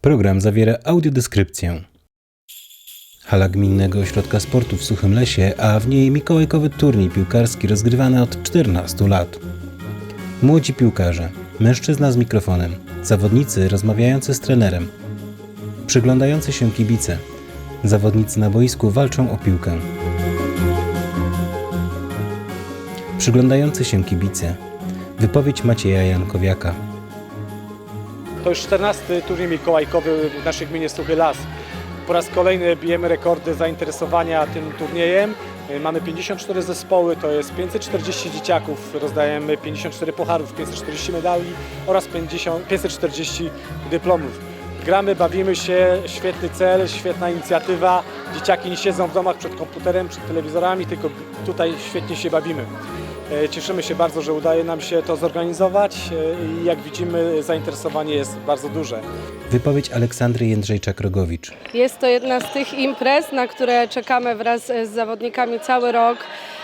Program zawiera audiodeskrypcję. Hala Gminnego Ośrodka Sportu w Suchym Lesie, a w niej mikołajkowy turniej piłkarski rozgrywany od 14 lat. Młodzi piłkarze, mężczyzna z mikrofonem, zawodnicy rozmawiający z trenerem, przyglądający się kibice, zawodnicy na boisku walczą o piłkę. Przyglądający się kibice, wypowiedź Macieja Jankowiaka. To już 14 turniej mikołajkowy w naszej gminie Suchy Las. Po raz kolejny bijemy rekordy zainteresowania tym turniejem. Y, Mamy 54 zespoły, to jest 540 dzieciaków, rozdajemy 54 pucharów, 540 medali oraz 50, 540 dyplomów. Gramy, bawimy się, świetny cel, świetna inicjatywa. Dzieciaki nie siedzą w domach przed komputerem, przed telewizorami, tylko tutaj świetnie się bawimy. E, Cieszymy się bardzo, że udaje nam się to zorganizować e, i jak widzimy zainteresowanie jest bardzo duże. Wypowiedź Aleksandry Jędrzejczak-Rogowicz. Jest to jedna z tych imprez, na które czekamy wraz z zawodnikami cały rok.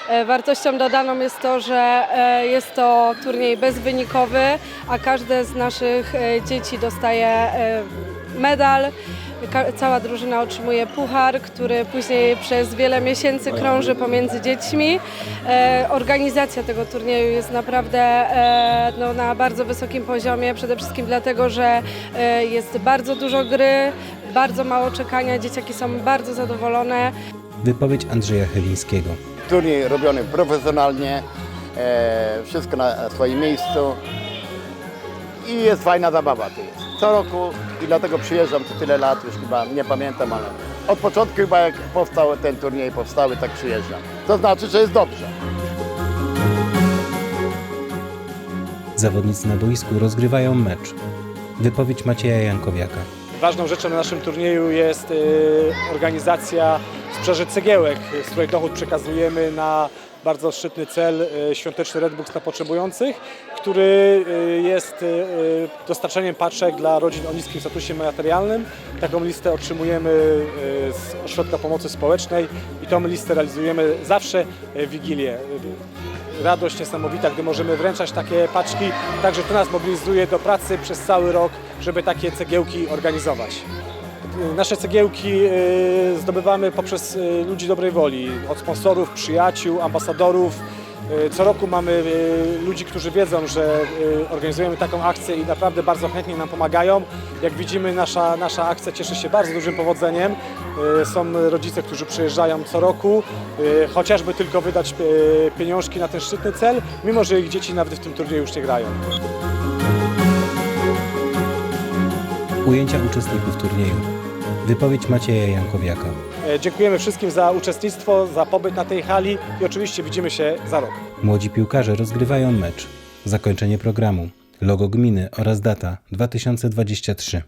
E, Wartością dodaną jest to, że jest to turniej bezwynikowy, a każde z naszych dzieci dostaje medal. Cała drużyna otrzymuje puchar, który później przez wiele miesięcy krąży pomiędzy dziećmi. E, Organizacja tego turnieju jest naprawdę e, no, na bardzo wysokim poziomie, przede wszystkim dlatego, że e, jest bardzo dużo gry, bardzo mało czekania, dzieciaki są bardzo zadowolone. Wypowiedź Andrzeja Chylińskiego. turniej robiony profesjonalnie, e, wszystko na swoim miejscu i jest fajna zabawa tu jest. Co roku i dlatego przyjeżdżam tu tyle lat, już chyba nie pamiętam, ale od początku chyba jak powstał ten turniej, powstały, tak przyjeżdżam. To znaczy, że jest dobrze. Zawodnicy na boisku rozgrywają mecz. Wypowiedź Macieja Jankowiaka. Ważną rzeczą na naszym turnieju jest e, organizacja sprzedaży cegiełek, z której dochód przekazujemy na bardzo szczytny cel e, świąteczny Redbook dla potrzebujących, który e, jest e, dostarczeniem paczek dla rodzin o niskim statusie materialnym. Taką listę otrzymujemy z Ośrodka Pomocy Społecznej i tą listę realizujemy zawsze w Wigilię. radość niesamowita, gdy możemy wręczać takie paczki. Także to nas mobilizuje do pracy przez cały rok, żeby takie cegiełki organizować. Nasze cegiełki y, zdobywamy poprzez y, ludzi dobrej woli, od sponsorów, przyjaciół, ambasadorów. Y, Co roku mamy y, ludzi, którzy wiedzą, że y, organizujemy taką akcję i naprawdę bardzo chętnie nam pomagają. Jak widzimy, nasza, nasza akcja cieszy się bardzo dużym powodzeniem. Y, Są rodzice, którzy przyjeżdżają co roku, y, chociażby tylko wydać y, pieniążki na ten szczytny cel, mimo że ich dzieci nawet w tym turnieju już nie grają. Ujęcia uczestników turnieju. Wypowiedź Macieja Jankowiaka. E, Dziękujemy wszystkim za uczestnictwo, za pobyt na tej hali i oczywiście widzimy się za rok. Młodzi piłkarze rozgrywają mecz. Zakończenie programu. Logo gminy oraz data 2023.